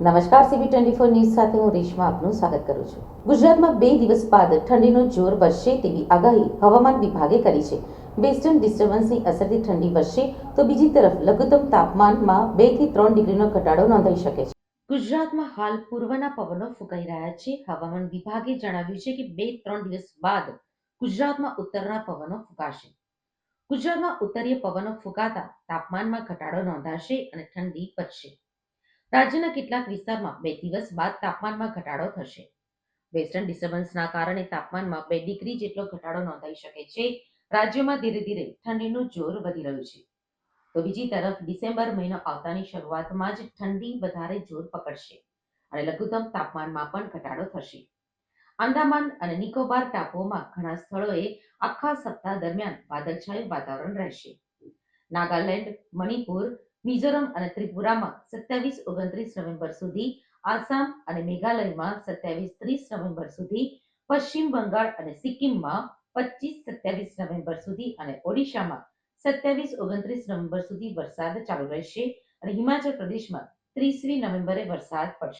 નમસ્કાર CB twenty four news સાથે હું રેશમા આપનું સ્વાગત કરું છું. ગુજરાતમાં બે દિવસ બાદ ઠંડીનું જોર વધશે તેવી આગાહી હવામાન વિભાગે કરી છે. વેસ્ટર્ન ડિસ્ટર્બન્સની અસરથી ઠંડી વધશે તો બીજી તરફ લઘુત્તમ તાપમાનમાં બેથી ત્રણ ડિગ્રીનો ઘટાડો નોંધાઈ શકે છે. ગુજરાતમાં હાલ પૂર્વના પવનો ફૂંકાઈ રહ્યા છે. હવામાન વિભાગે જણાવ્યું છે કે બે ત્રણ દિવસ બાદ ગુજરાતમાં ઉત્તરના પવનો ફૂંકાશે. ગુજરાતમાં ઉત્તરીય પવનો ફૂંકાતા તાપમાનમાં ઘટાડો નોંધાશે અને ઠંડી વધશે. રાજ્યના કેટલાક વિસ્તારમાં બે દિવસ બાદ તાપમાનમાં ઘટાડો થશે. વેસ્ટર્ન ડિસ્ટર્બન્સના કારણે તાપમાનમાં બે ડિગ્રી જેટલો ઘટાડો નોંધાઈ શકે છે. રાજ્યમાં ધીરે ધીરે ઠંડીનું જોર વધી રહ્યું છે. તો બીજી તરફ ડિસેમ્બર મહિનો આવતાની શરૂઆતમાં જ ઠંડી વધારે જોર પકડશે અને લઘુત્તમ તાપમાનમાં પણ ઘટાડો થશે. આંદામાન અને નિકોબાર ટાપુઓમાં ઘણા સ્થળોએ આખા સપ્તાહ દરમિયાન વાદળછાયું વાતાવરણ રહેશે. નાગાલેન્ડ, મણિપુર મિઝોરમ અને ત્રિપુરામાં સત્યાવીસ, ઓગણત્રીસ નવેમ્બર સુધી, આસામ અને મેઘાલયમાં સત્યાવીસ, ત્રીસ નવેમ્બર સુધી, પશ્ચિમ બંગાળ અને સિક્કિમમાં પચીસ, સત્યાવીસ નવેમ્બર સુધી અને ઓડિશામાં સત્યાવીસ, ઓગણત્રીસ નવેમ્બર સુધી વરસાદ ચાલુ રહેશે અને હિમાચલ પ્રદેશમાં ત્રીસમી નવેમ્બરે વરસાદ પડશે.